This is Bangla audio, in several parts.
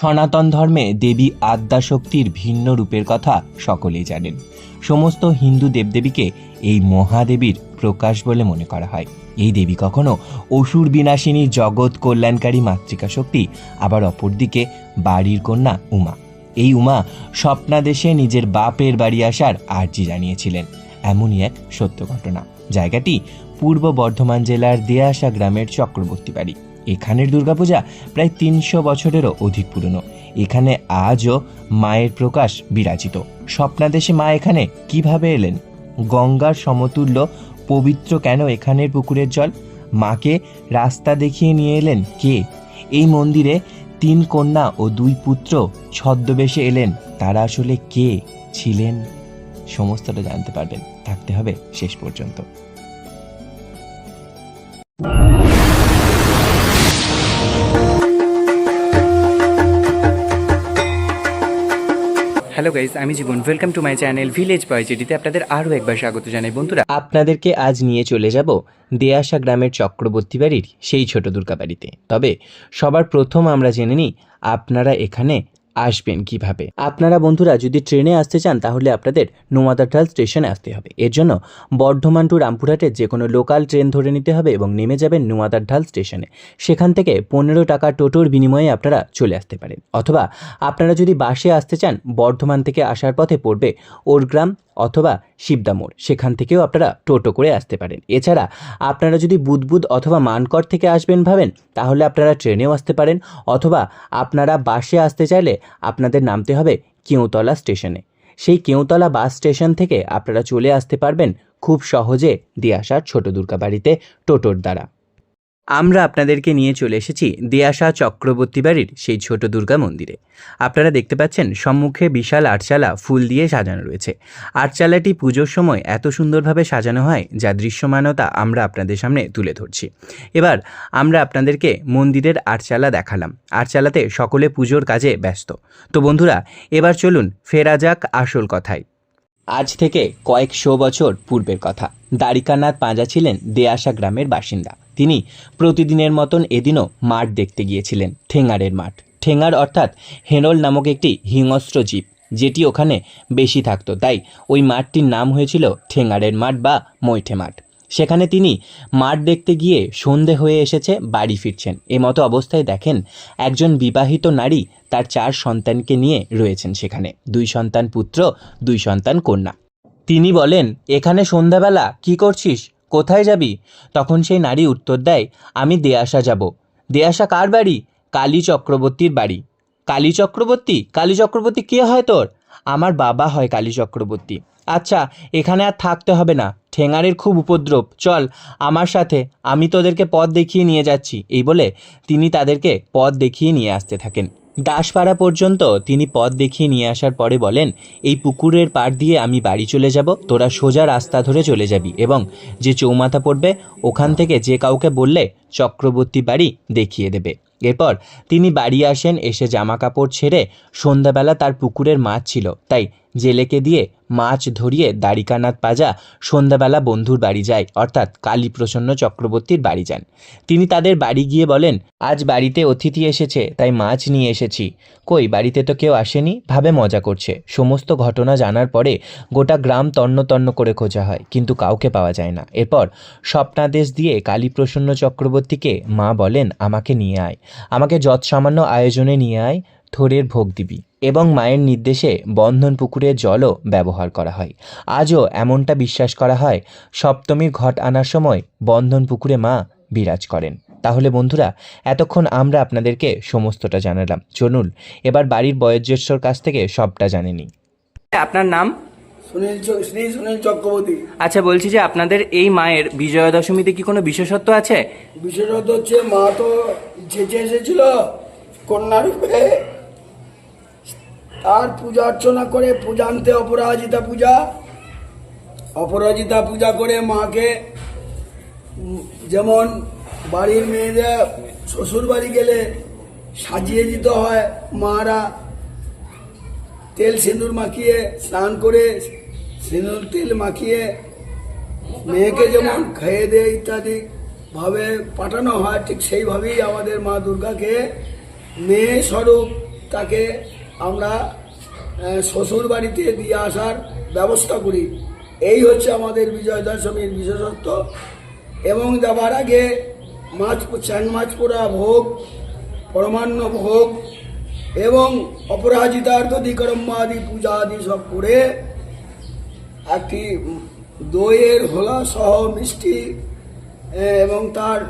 সনাতন ধর্মে দেবী আদ্যাশক্তির ভিন্ন রূপের কথা সকলেই জানেন। সমস্ত হিন্দু দেবদেবীকে এই মহাদেবীর প্রকাশ বলে মনে করা হয়। এই দেবী কখনো অসুর বিনাশিনী, জগৎ কল্যাণকারী মাতৃকা শক্তি আবার অপরদিকে বাড়ির কন্যা উমা। এই উমা স্বপ্নাদেশে নিজের বাপের বাড়ি আসার আর্জি জানিয়েছিলেন। এমনই এক সত্য ঘটনা। জায়গাটি পূর্ব বর্ধমান জেলার দেয়াসা গ্রামের চক্রবর্তী বাড়ি। এখানের দুর্গাপূজা প্রায় তিনশো বছরেরও অধিক পুরনো। এখানে আজও মায়ের প্রকাশ বিরাজিত। স্বপ্নাদেশে মা এখানে কীভাবে এলেন? গঙ্গার সমতুল্য পবিত্র কেন এখানের পুকুরের জল? মাকে রাস্তা দেখিয়ে নিয়ে এলেন কে? এই মন্দিরে তিন কন্যা ও দুই পুত্র ছদ্মবেশে এলেন। তারা আসলে কে ছিলেন? সমস্তটা জানতে পারবেন। থাকতে হবে শেষ পর্যন্ত। হ্যালো গাইজ আমি Jiban. Welcome to my channel village boy আপনাদের আরও একবার স্বাগত জানাই বন্ধুরা। আপনাদেরকে আজ নিয়ে চলে যাব দেয়াশা গ্রামের চক্রবর্তী বাড়ির সেই ছোট দুর্গা বাড়িতে। তবে সবার প্রথম আমরা জেনে নিই, আপনারা এখানে আসবেন কীভাবে? আপনারা বন্ধুরা, যদি ট্রেনে আসতে চান, তাহলে আপনাদের নোয়াদাটাল স্টেশনে আসতে হবে। এর জন্য বর্ধমান টু রামপুরহাটের যে কোনো লোকাল ট্রেন ধরে নিতে হবে এবং নেমে যাবেন নোয়াদারঢাল স্টেশনে। সেখান থেকে পনেরো টাকা টোটোর বিনিময়ে আপনারা চলে আসতে পারেন। অথবা আপনারা যদি বাসে আসতে চান, বর্ধমান থেকে আসার পথে পড়বে ওরগ্রাম অথবা শিবদামোড় সেখান থেকেও আপনারা টোটো করে আসতে পারেন। এছাড়া আপনারা যদি বুদবুদ অথবা মানকর থেকে আসবেন ভাবেন, তাহলে আপনারা ট্রেনেও আসতে পারেন। অথবা আপনারা বাসে আসতে চাইলে আপনাদের নামতে হবে কেউতলা স্টেশনে। সেই কেউতলা বাস স্টেশন থেকে আপনারা চলে আসতে পারবেন খুব সহজে দিয়ে আসার ছোট দুর্গা বাড়িতে টোটোর দ্বারা। আমরা আপনাদেরকে নিয়ে চলে এসেছি দেয়াসা চক্রবর্তী বাড়ির সেই ছোট দুর্গা মন্দিরে। আপনারা দেখতে পাচ্ছেন, সম্মুখে বিশাল আটচালা ফুল দিয়ে সাজানো রয়েছে। আটচালাটি পুজোর সময় এত সুন্দরভাবে সাজানো হয়, যা দৃশ্যমানতা আমরা আপনাদের সামনে তুলে ধরছি। এবার আমরা আপনাদেরকে মন্দিরের আটচালা দেখালাম। আটচালাতে সকলে পুজোর কাজে ব্যস্ত। তো বন্ধুরা, এবার চলুন, ফেরা যাক আসল কথায়। আজ থেকে কয়েকশো বছর পূর্বের কথা। দ্বারিকানাথ পাঁজা ছিলেন দেয়াশা গ্রামের বাসিন্দা। তিনি প্রতিদিনের মতন এদিনও মাঠ দেখতে গিয়েছিলেন ঠেঙ্গারের মাঠ। ঠেঙ্গার অর্থাৎ হেনল নামক একটি হিংস্র জীব, যেটি ওখানে বেশি থাকতো। তাই ওই মাঠটির নাম হয়েছিল ঠেঙ্গারের মাঠ বা মৈঠে মাঠ। সেখানে তিনি মাঠ দেখতে গিয়ে সন্ধে হয়ে এসেছে, বাড়ি ফিরছেন। এমতো অবস্থায় দেখেন একজন বিবাহিত নারী তার চার সন্তানকে নিয়ে রয়েছেন সেখানে। দুই সন্তান পুত্র, দুই সন্তান কন্যা। তিনি বলেন, এখানে সন্ধ্যাবেলা কি করছিস? কোথায় যাবি? তখন সেই নারী উত্তর দেয়, আমি দেয়াসা যাব। দেয়াশা কার বাড়ি? কালী চক্রবর্তীর বাড়ি। কালী চক্রবর্তী? কালী চক্রবর্তী কে হয় তোর? আমার বাবা হয় কালী চক্রবর্তী। আচ্ছা এখানে আর থাকতে হবে না। ঠেঙারের খুব উপদ্রব। চল, আমার সাথে। আমি তোদেরকে পথ দেখিয়ে নিয়ে যাচ্ছি। এই বলে তিনি তাদেরকে পথ দেখিয়ে নিয়ে আসতে থাকেন। দাসপাড়া পর্যন্ত তিনি পথ দেখিয়ে নিয়ে আসার পরে বলেন, এই পুকুরের পাড় দিয়ে আমি বাড়ি চলে যাব, তোরা সোজা রাস্তা ধরে চলে যাবি এবং যে চৌমাথা পড়বে, ওখান থেকে যে কাউকে বললে চক্রবর্তী বাড়ি দেখিয়ে দেবে। এরপর তিনি বাড়ি আসেন, এসে জামা কাপড় ছেড়ে সন্ধ্যাবেলা তার পুকুরের মাছ ছিল। তাই জেলেকে দিয়ে মাছ ধরিয়ে দ্বারিকানাথ পাজা সন্ধ্যাবেলা বন্ধুর বাড়ি যায়, অর্থাৎ কালী প্রসন্ন চক্রবর্তীর বাড়ি যান। তিনি তাদের বাড়ি গিয়ে বলেন, আজ বাড়িতে অতিথি এসেছে, তাই মাছ নিয়ে এসেছি। কই, বাড়িতে তো কেউ আসেনি? ভাবে মজা করছে। সমস্ত ঘটনা জানার পরে গোটা গ্রাম তন্ন তন্ন করে খোঁজা হয়, কিন্তু কাউকে পাওয়া যায় না। এরপর স্বপ্নাদেশ দিয়ে কালীপ্রসন্ন চক্রবর্তীকে মা বলেন, আমাকে নিয়ে আয়। আমাকে যৎসামান্য আয়োজনে নিয়ে আয়। থোরের ভোগ দিবি এবং মায়ের নির্দেশে বন্ধন পুকুরের জলও ব্যবহার করা হয়। আজও এমনটা বিশ্বাস করা হয় সপ্তমীর ঘট আনার সময় বন্ধন পুকুরে মা বিরাজ করেন। তাহলে বন্ধুরা এতক্ষণ আমরা আপনাদেরকে সমস্তটা জানালাম। চলুন এবার বাড়ির বয়োজ্যেষ্ঠর কাছ থেকে সবটা জানে নিই। আপনার নাম? সুনীল শ্রী সুনীল চক্রবর্তী। আচ্ছা বলছি যে আপনাদের এই মায়ের বিজয়া দশমীতে কি কোনো বিশেষত্ব আছে? বিশেষত হচ্ছে মা তো চেঁচে এসেছিল কন্যা রূপে তার পূজা অর্চনা করে পূজান্তে অপরাজিতা পূজা। অপরাজিতা পূজা করে মাকে যেমন বাড়ির মেয়েদের শ্বশুর বাড়ি গেলে সাজিয়ে দিতে হয় মারা। তেল সিঁদুর মাখিয়ে, স্নান করে সিঁদুর তেল মাখিয়ে মেয়েকে যেমন খেয়ে দেয় ইত্যাদি ভাবে পাঠানো হয়, ঠিক সেইভাবেই আমাদের মা দুর্গাকে। মেয়ে স্বরূপ তাকে আমরা শ্বশুর বাড়িতে দিয়ে আসার ব্যবস্থা করি। এই হচ্ছে আমাদের বিজয় দশমীর বিশেষত্ব। এবং যাবার আগে মাছ, চ্যাং মাছ পোড়া ভোগ, পরমান্ন ভোগ এবং অপরাজিতার্থধিকরম আদি পূজা আদি সব করে একটি দইয়ের হোলা সহ মিষ্টি এবং তার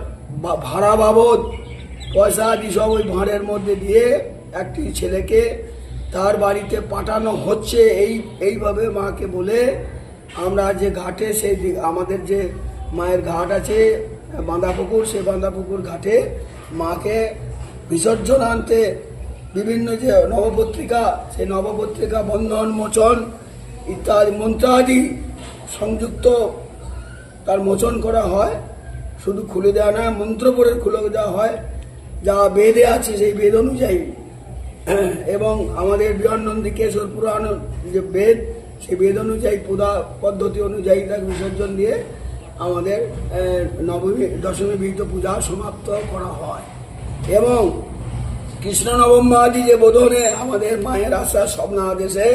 ভাড়া বাবদ পয়সা আদি সব ওই ভাঁড়ের মধ্যে দিয়ে একটি ছেলেকে তার বাড়িতে পাঠানো হচ্ছে, এই, এইভাবে মাকে বলে আমরা যে ঘাটে সেই আমাদের যে মায়ের ঘাট আছে, বাঁধাপুকুর, সেই বাঁধাপুকুর ঘাটে মাকে বিসর্জন আনতে বিভিন্ন যে নবপত্রিকা, সেই নবপত্রিকা, বন্ধন, মোচন ইত্যাদি, মন্ত্রাদি সংযুক্ত তার মোচন করা হয়। শুধু খুলে দেওয়া নয়, মন্ত্র পড়ে খুলে দেওয়া হয়। যা বেদে আছে সেই বেদ অনুযায়ী এবং আমাদের বিহানন্দী কেশর পুরাণ যে বেদ, সেই বেদ অনুযায়ী পূজা পদ্ধতি অনুযায়ী তাকে বিসর্জন দিয়ে আমাদের নবমী, দশমী বিহিত পূজা সমাপ্ত করা হয়। এবং কৃষ্ণ নবম্বাদি যে বোধনে আমাদের মায়ের আশা স্বপ্ন আদেশে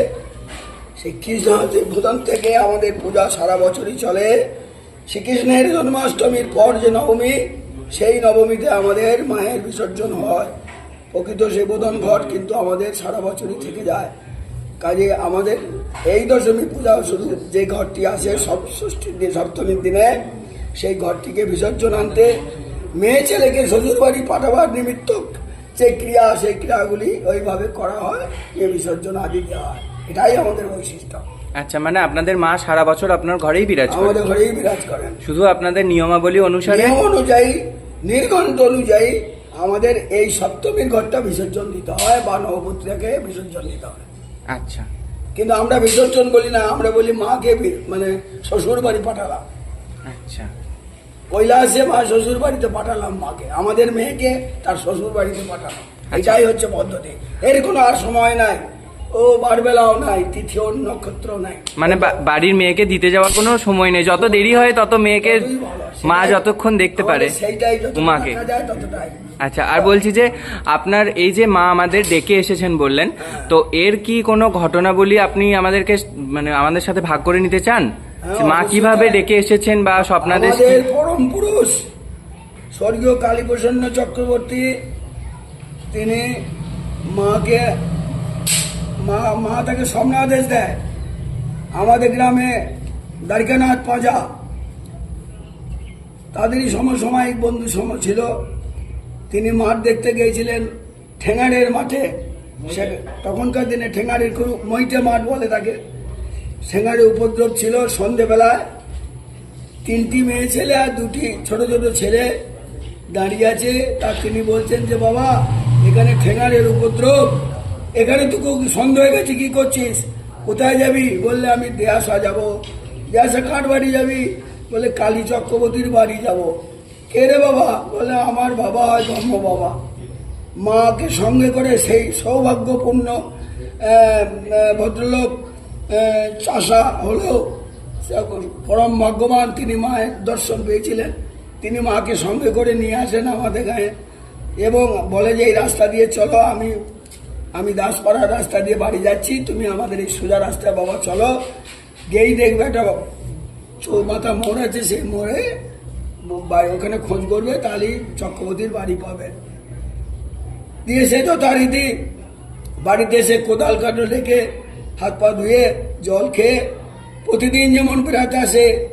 সেই কৃষ্ণ প্রধান থেকে আমাদের পূজা সারা বছরই চলে। শ্রীকৃষ্ণের জন্মাষ্টমীর পর যে নবমী, সেই নবমীতে আমাদের মায়ের বিসর্জন হয়। প্রকৃত সেবোধন ঘট কিন্তু আমাদের সারা বছরই থেকে যায়। কাজে আমাদের এই দশমী পূজা শুধু যে ঘরটি আছে সব ষষ্ঠীর দিন সপ্তমীর দিনে সেই ঘরটিকে বিসর্জন আনতে মেয়ে ছেলেকে শ্বশুর বাড়ি পাঠাবার নিমিত্ত যে ক্রিয়া সেই ক্রিয়াগুলি ওইভাবে করা হয় যে বিসর্জন আদি দেওয়া হয়। এটাই আমাদের বৈশিষ্ট্য। আচ্ছা মানে আপনাদের মা সারা বছর আপনার ঘরেই বিরাজ আমাদের ঘরেই বিরাজ করেন। শুধু আপনাদের নিয়মাবলী অনুসারে? নিয়ম অনুযায়ী নির্গন্ত অনুযায়ী আমাদের এই সপ্তমীর ঘরটা বিসর্জন দিতে হয় বা নবপুত্রকে বিসর্জন দিতে হয়। আচ্ছা। কিন্তু আমরা বিসর্জন বলি না আমরা বলি মাকে মানে শ্বশুর বাড়ি পাঠালাম। আচ্ছা। কৈলাসে মা শ্বশুর বাড়িতে পাঠালাম মাকে। আমাদের মেয়েকে তার শ্বশুর বাড়িতে পাঠালাম এটাই হচ্ছে পদ্ধতি। এর কোনো আর সময় নাই। ও বারবেলাও নাই তিথিও নক্ষত্র নাই। মানে বাড়ির মেয়েকে দিতে যাওয়ার কোনো সময় নেই। যত দেরি হয় তত মেয়েকে মা যতক্ষণ দেখতে পারে সেইটাই উমাকে। যায় ততটাই। আচ্ছা আর বলছি যে আপনার এই যে মা আমাদের ডেকে এসেছেন বললেন তো এর কি কোনো ঘটনা বলি আপনি আমাদেরকে মানে আমাদের সাথে ভাগ করে নিতে চান? হ্যাঁ, মা কীভাবে ডেকে এসেছেন বা স্বপ্নাদেশ পরম পুরুষ স্বর্গীয় কালীপ্রসন্ন চক্রবর্তী তিনি মাকে মা মা তাকে স্বপ্নাদেশ দেয়। আমাদের গ্রামে দ্বারিকানাথ পাঁজা তাদেরই সমসাময়িক বন্ধু সম ছিল। তিনি মাঠ দেখতে গিয়েছিলেন ঠেঙ্গাড়ের মাঠে। সে তখনকার দিনে ঠেঙ্গাড়ের খুব মইটে মাঠ বলে তাকে। ঠেঙ্গাড়ে উপদ্রব ছিল সন্ধেবেলায়। তিনটি মেয়ে ছেলে আর দুটি ছোট ছোট ছেলে দাঁড়িয়ে আছে। তার তিনি বলছেন যে বাবা এখানে ঠেঙারের উপদ্রব। এখানে তো খুব সন্দেহ হয়ে গেছে কী করছিস? কোথায় যাবি? বললে আমি দেয়াসা যাব। দেয়াসা কাঠ বাড়ি যাবি? বলে কালী চক্রবর্তীর বাড়ি যাব। কে রে বাবা? বলে, আমার বাবা ধর্ম বাবা মাকে সঙ্গে করে সেই সৌভাগ্যপূর্ণ ভদ্রলোক চাষা হলেও পরম ভাগ্যবান। তিনি মায়ের দর্শন পেয়েছিলেন। তিনি মাকে সঙ্গে করে নিয়ে আসেন আমাদের গায়ে এবং বলে যে, এই রাস্তা দিয়ে চলো, আমি আমি দাসপাড়ার রাস্তা দিয়ে বাড়ি যাচ্ছি। তুমি আমাদের এই সোজা রাস্তায় বাবা, চলো। গেই দেখবে একটা চৌমাথা মোড় আছে, সেই মোড়ে বা- ওখানে খোঁজ করবে, তাহলেই চক্রবর্তীর বাড়ি পাবে। দিয়ে সে তো তার ইতি বাড়িতে এসে কোদাল কাটো রেখে হাত পা ধুয়ে জল খেয়ে প্রতিদিন যেমন বেড়াতে আসে,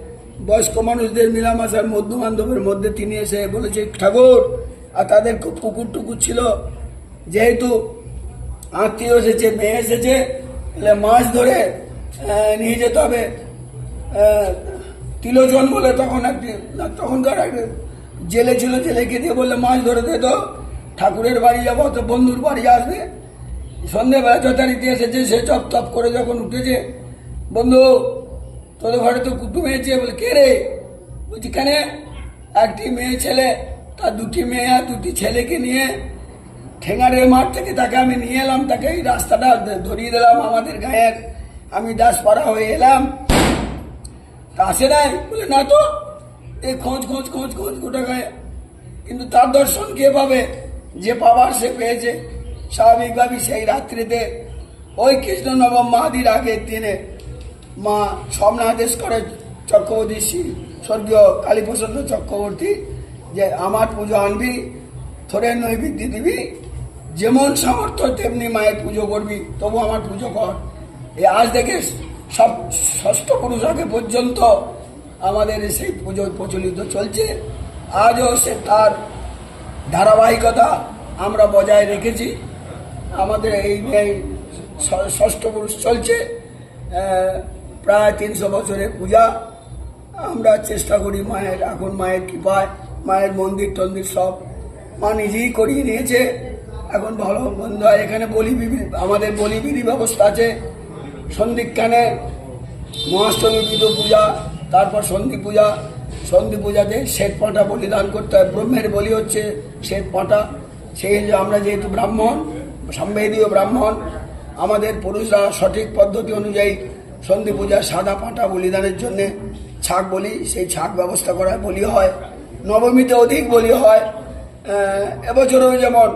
বয়স্ক মানুষদের মিলামাসার মধ্য বান্ধবের মধ্যে তিনি এসে বলেছে, ঠাকুর, আর তাদের খুব পুকুর টুকুর ছিল। যেহেতু আত্মীয় এসেছে, মেয়ে এসেছে মাছ ধরে নিয়ে যেতে হবে। আহ, তিলোচন বলে তখন একটি তখনকার একটি জেলে ছিল জেলেকে দিয়ে বললে মাছ ধরে দে তো ঠাকুরের বাড়ি যাব তো বন্ধুর বাড়ি আসবে। সন্ধেবেলা যথারীতি এসেছে সে চপ চপ করে যখন উঠেছে বন্ধু তোদের ঘরে তো কুটুম হয়েছে বলে কে রে? বলছি কেন? একটি মেয়ে ছেলে তার দুটি মেয়ে আর দুটি ছেলেকে নিয়ে ঠেঙ্গারের মাঠ থেকে তাকে আমি নিয়ে এলাম তাকে এই রাস্তাটা ধরিয়ে দিলাম আমাদের গায়ের আমি দাস দাসপাড়া হয়ে এলাম। আসে নাই? বলে, না তো, এই খোঁজ খোঁজ খোঁজ খোঁজ গোটা গায়ে। কিন্তু তার দর্শন কে পাবে? যে পাবার সে পেয়েছে, স্বাভাবিকভাবেই সেই রাত্রিতে ওই কৃষ্ণ নবম মাহাদির আগের দিনে মা স্বপ্নাদেশ করে চক্রবর্তী শ্রী স্বর্গীয় কালীপ্রসন্ন চক্রবর্তী, যে আমার পুজো আনবি, থোড়ে নৈবেদ্য দিবি, যেমন সামর্থ্য তেমনি মায়ের পুজো করবি, তবু আমার পুজো কর। এই আজ থেকে সব ষষ্ঠ পুরুষ আগে পর্যন্ত আমাদের সেই পুজো প্রচলিত চলছে। আজও সে তার ধারাবাহিকতা আমরা বজায় রেখেছি। আমাদের এই ষষ্ঠ পুরুষ চলছে। প্রায় তিনশো বছরের পূজা। আমরা চেষ্টা করি মায়ের, এখন মায়ের কৃপায়, মায়ের মন্দির টন্দির সব মা নিজেই করিয়ে নিয়েছে। এখন ভালো হয়। এখানে বলি আমাদের বলি বিধি ব্যবস্থা আছে। সন্ধিক্ষানে মহাষ্টমী বিধু পূজা, তারপর সন্ধি পূজা। সন্ধি পূজাতে শ্বেত পাঁটা বলিদান করতে হয়। ব্রহ্মের বলি হচ্ছে শ্বেত পাঁটা। সেই যে আমরা যেহেতু ব্রাহ্মণ, সাম্বেদীয় ব্রাহ্মণ, আমাদের পুরুষরা সঠিক পদ্ধতি অনুযায়ী সন্ধি পূজা সাদা পাঁটা বলিদানের জন্যে ছাক বলি, সেই ছাক ব্যবস্থা করা বলি হয়। নবমীতে অধিক বলি হয়। এবছরও যেমন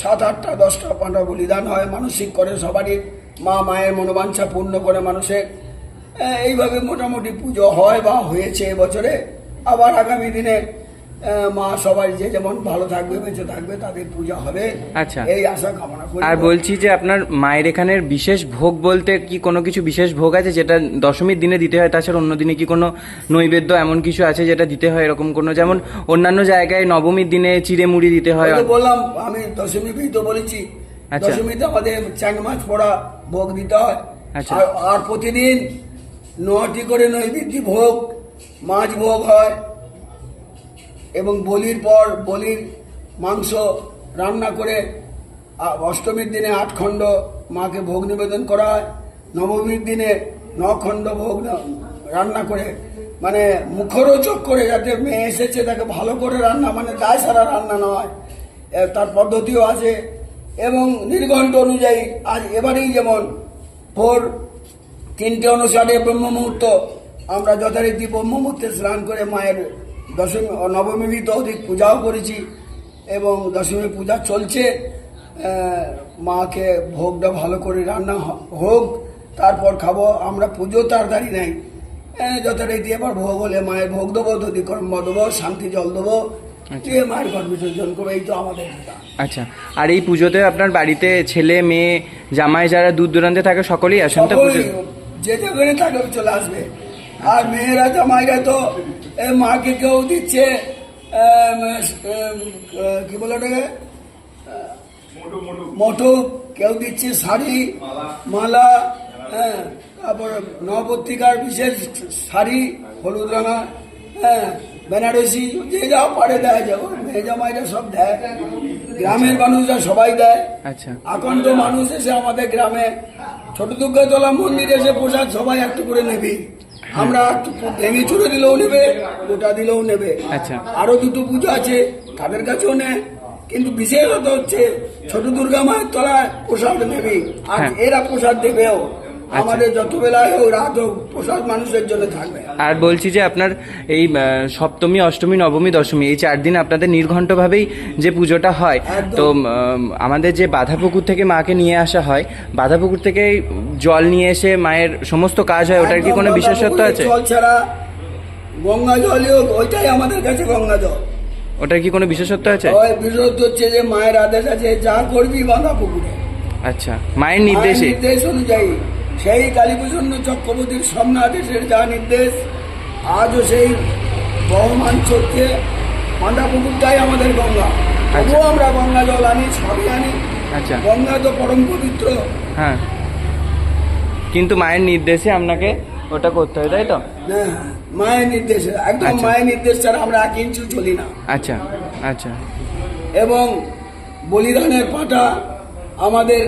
সাত, আটটা, দশটা পাঁটা বলিদান হয়, মানসিক করে সবারই। মা, মায়ের মনোবাঞ্ছা পূর্ণ করে মানুষের। এইভাবে মোটামুটি পুজো হয় বা হয়েছে এবছরে আবার আগামী দিনে মা সবাই যে যেমন ভালো থাকবে বেঁচে থাকবে তাদের পূজা হবে। আচ্ছা। এই আশা কামনা করি। আর বলছি যে আপনার মায়ের এখানের বিশেষ ভোগ বলতে কি কোনো কিছু বিশেষ ভোগ আছে যেটা দশমীর দিনে দিতে হয়? তাছাড়া অন্য দিনে কি কোনো নৈবেদ্য এমন কিছু আছে যেটা দিতে হয় এরকম কোনো? যেমন অন্যান্য জায়গায় নবমীর দিনে চিড়ে মুড়ি দিতে হয়। বললাম আমি দশমী তো বলেছি। আচ্ছা। দশমীতে আমাদের চ্যাং মাছ পড়া ভোগ দিতে হয়। আচ্ছা। আর- আর প্রতিদিন নটি করে নৈবেদ্য ভোগ মাছ ভোগ হয়। এবং বলির পর বলির মাংস রান্না করে অষ্টমীর দিনে আট খণ্ড মাকে ভোগ নিবেদন করা হয়। নবমীর দিনে ন খণ্ড ভোগ রান্না করে মানে মুখরোচক করে যাতে মেয়ে এসেছে, তাকে ভালো করে রান্না মানে দায় সারা রান্না নয় তার পদ্ধতিও আছে। এবং নির্ঘণ্ট অনুযায়ী আজ এবারেই যেমন ভোর তিনটে অনুসারে ব্রহ্ম মুহূর্ত আমরা যথারীতি ব্রহ্ম মুহূর্তে স্নান করে মায়ের দশমী নবমী অধিক পূজাও করেছি এবং দশমী পূজা চলছে। মাকে ভোগটা ভালো করে রান্না হোক তারপর খাব। আমরা পুজো তাড়াতাড়ি নেই। আহ, যথারীতি এবার ভোগ হলে মায়ের ভোগ দেবো দধি কর্ম দেবো শান্তি জল দেবো দিয়ে মায়ের ঘর বিসর্জন করব এই তো আমাদের আচ্ছা আর এই পুজোতে আপনার বাড়িতে ছেলে মেয়ে জামাই যারা দূর দূরান্তে থাকে সকলেই আসেন তো যে যেখানে থাকে চলে আসবে। আর মেয়েরা জামাইরা তো মাকে কেউ দিচ্ছে কি বলে ওটাকে? মোটু কেউ দিচ্ছে শাড়ি মালা। হ্যাঁ তারপর নবপত্রিকার বিশেষ শাড়ি হলুদ রাঙা হ্যাঁ বেনারসি যে যা পারে দেয় যেমন মেয়ে জামাইরা সব দেয়। গ্রামের মানুষরা সবাই দেয়। আচ্ছা। আকণ্ঠ মানুষ এসে আমাদের গ্রামে ছোট দুর্গাতলা মন্দিরে এসে প্রসাদ সবাই একটু করে নেবে। আমরা ভেঙে চুড়ে দিলেও নেবে গোটা দিলেও নেবে আচ্ছা। আরও দুটো পুজো আছে তাদের কাছেও নেয় কিন্তু বিশেষত হচ্ছে ছোট দুর্গা মায়ের তলায় প্রসাদ নেবে আর হ্যাঁ। এরা প্রসাদ দেবেও আমাদের যত বেলায় হোক রাত হোক প্রসাদ মানুষের জন্য থাকবে। আর বলছি যে আপনার এই সপ্তমী অষ্টমী নবমী দশমী এই চার দিন আপনাদের নির্ঘণ্টভাবেই যে পুজোটা হয় তো আমাদের যে বাধাপুকুর থেকে মাকে নিয়ে আসা হয় বাধাপুকুর থেকে জল নিয়ে এসে মায়ের সমস্ত কাজ হয় ওটার কি কোনো বিশেষত্ব আছে? জল ছাড়া গঙ্গা জলও ওইটাই আমাদের কাছে গঙ্গা জল। ওটার কি কোনো বিশেষত্ব আছে? বিরোধ হচ্ছে যে মায়ের আদেশ আছে যা করবি বাঁধা পুকুরে আচ্ছা মায়ের নির্দেশে? নির্দেশ অনুযায়ী। সেই কালীপ্রসন্ন চক্রবর্তীর স্বপ্নাদেশের যা নির্দেশ আজও সেই বহমান চলছে। মাথা পুকুরটাই আমাদের গঙ্গা। তবুও আমরা গঙ্গা জল আনি সবই আনি। আচ্ছা। গঙ্গা তো পরম পবিত্র। হ্যাঁ। কিন্তু মায়ের নির্দেশে আপনাকে ওটা করতে হয় তাই তো? হ্যাঁ মায়ের নির্দেশে। একদম আচ্ছা। মায়ের নির্দেশ ছাড়া আমরা এক ইঞ্চু চলি না। আচ্ছা আচ্ছা। এবং বলিদানের পাটা আমাদের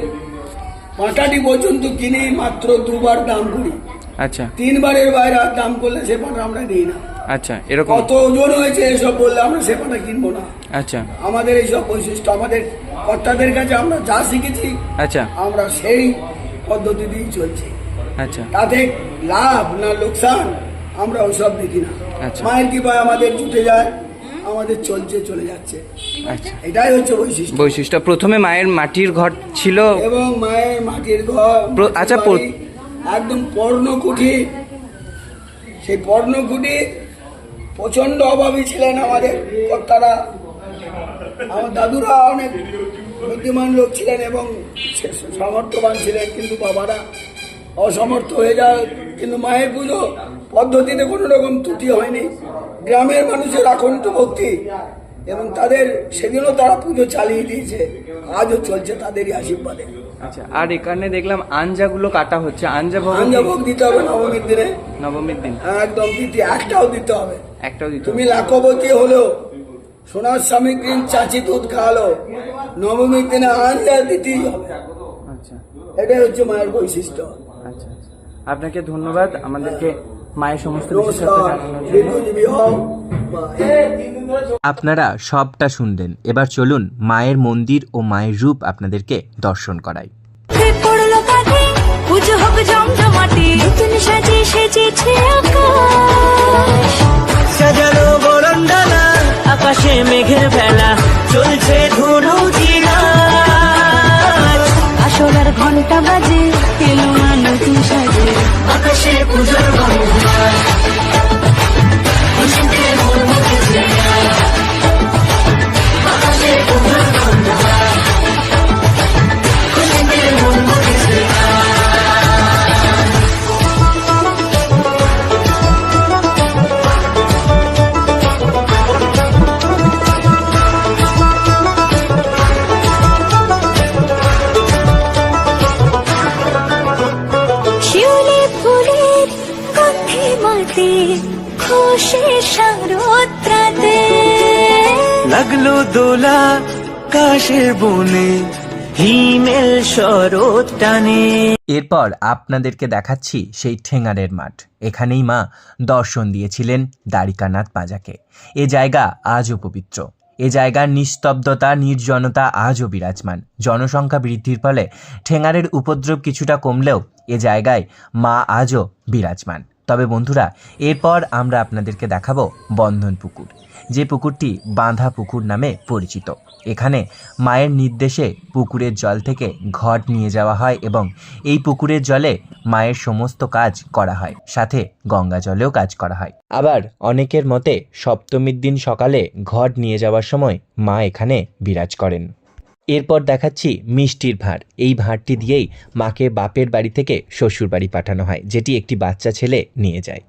পাটাটি পর্যন্ত কিনে মাত্র দুবার দাম করি। আচ্ছা। তিনবারের বাইরে আর দাম করলে সে পাটা আমরা দিই না। আচ্ছা এরকম। কত ওজন হয়েছে এসব বললে আমরা সে পাটা কিনবো না। আচ্ছা। আমাদের এইসব বৈশিষ্ট্য আমাদের কর্তাদের কাছে আমরা যা শিখেছি আচ্ছা। আমরা সেই পদ্ধতি দিয়েই চলছি। আচ্ছা। তাতে লাভ না লোকসান আমরা ওইসব দেখি না। আচ্ছা। মায়ের কৃপায় আমাদের জুটে যায়। আমাদের চলছে চলে যাচ্ছে। আচ্ছা। এটাই হচ্ছে বৈশিষ্ট্য। বৈশিষ্ট্য। প্রথমে মায়ের মাটির ঘর ছিল। এবং মায়ের মাটির ঘর আচ্ছা, একদম পর্ণকুঠি। সেই পর্ণকুঠি প্রচণ্ড অভাবী ছিলেন আমাদের কর্তারা। আমার দাদুরা অনেক বুদ্ধিমান লোক ছিলেন এবং সামর্থ্যবান ছিলেন কিন্তু বাবারা অসমর্থ হয়ে যায় কিন্তু মায়ের পুজো পদ্ধতিতে কোনো রকম ত্রুটি হয়নি। গ্রামের মানুষের আকণ্ঠ ভক্তি এবং তাদের সেদিনও তারা পুজো চালিয়ে দিয়েছে। আজও চলছে তাদেরই আশীর্বাদে। আচ্ছা আর এখানে দেখলাম আঞ্জাগুলো কাটা হচ্ছে। আঞ্জা ভোগ আঞ্জা ভোগ দিতে হবে নবমীর দিনে। নবমীর দিন। একদম দিতে একটাও দিতে হবে। একটাও দিতে তুমি লাখবতী হলো সোনার স্বামী কিন চাচি দুধ খাওয়ালো। নবমীর দিনে আঞ্জা দিতেই হবে। আচ্ছা। এটাই হচ্ছে মায়ের বৈশিষ্ট্য। আচ্ছা আচ্ছা। আপনাকে ধন্যবাদ। আমাদেরকে মায়ের সমস্ত আপনারা সবটা শুনলেন। এবার চলুন মায়ের মন্দির ও মায়ের রূপ আপনাদেরকে দর্শন করাই। হে খুশি সারোত্রাতে লাগল দোলা কাশের বনে হিমেল শরৎ টানে। এরপর আপনাদেরকে দেখাচ্ছি সেই ঠেঙ্গারের মাঠ। এখানেই মা দর্শন দিয়েছিলেন দ্বারিকানাথ পাজাকে এ জায়গা আজও পবিত্র। এ জায়গার নিস্তব্ধতা নির্জনতা আজও বিরাজমান। জনসংখ্যা বৃদ্ধির ফলে ঠেঙ্গারের উপদ্রব কিছুটা কমলেও এ জায়গায় মা আজও বিরাজমান। তবে বন্ধুরা, এরপর আমরা আপনাদেরকে দেখাবো বন্ধন পুকুর, যে পুকুরটি বাঁধা পুকুর নামে পরিচিত। এখানে মায়ের নির্দেশে পুকুরের জল থেকে ঘট নিয়ে যাওয়া হয় এবং এই পুকুরের জলে মায়ের সমস্ত কাজ করা হয়, সাথে গঙ্গা জলেও কাজ করা হয়। আবার অনেকের মতে সপ্তমীর দিন সকালে ঘট নিয়ে যাওয়ার সময় মা এখানে বিরাজ করেন। এরপর দেখাচ্ছি মিষ্টির ভাঁড় এই ভাঁড়টি দিয়েই মাকে বাপের বাড়ি থেকে শ্বশুর বাড়ি পাঠানো হয়, যেটি একটি বাচ্চা ছেলে নিয়ে যায়।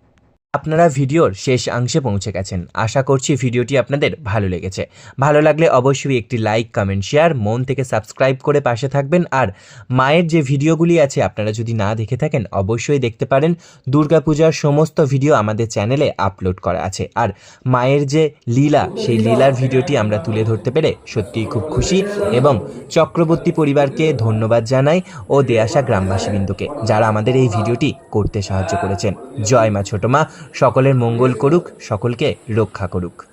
আপনারা ভিডিওর শেষ অংশে পৌঁছে গেছেন। আশা করছি ভিডিওটি আপনাদের ভালো লেগেছে। ভালো লাগলে অবশ্যই একটি লাইক, কমেন্ট, শেয়ার, মন থেকে সাবস্ক্রাইব করে পাশে থাকবেন। আর মায়ের যে ভিডিওগুলি আছে, আপনারা যদি না দেখে থাকেন, অবশ্যই দেখতে পারেন। দুর্গাপূজার সমস্ত ভিডিও আমাদের চ্যানেলে আপলোড করা আছে। আর মায়ের যে লীলা, সেই লীলার ভিডিওটি আমরা তুলে ধরতে পেরে সত্যিই খুব খুশি এবং চক্রবর্তী পরিবারকে ধন্যবাদ জানাই ও দেয়াসা গ্রামবাসীবৃন্দকে, যারা আমাদের এই ভিডিওটি করতে সাহায্য করেছেন। জয় মা, ছোট মা। সকলের মঙ্গল করুক সকলকে রক্ষা করুক।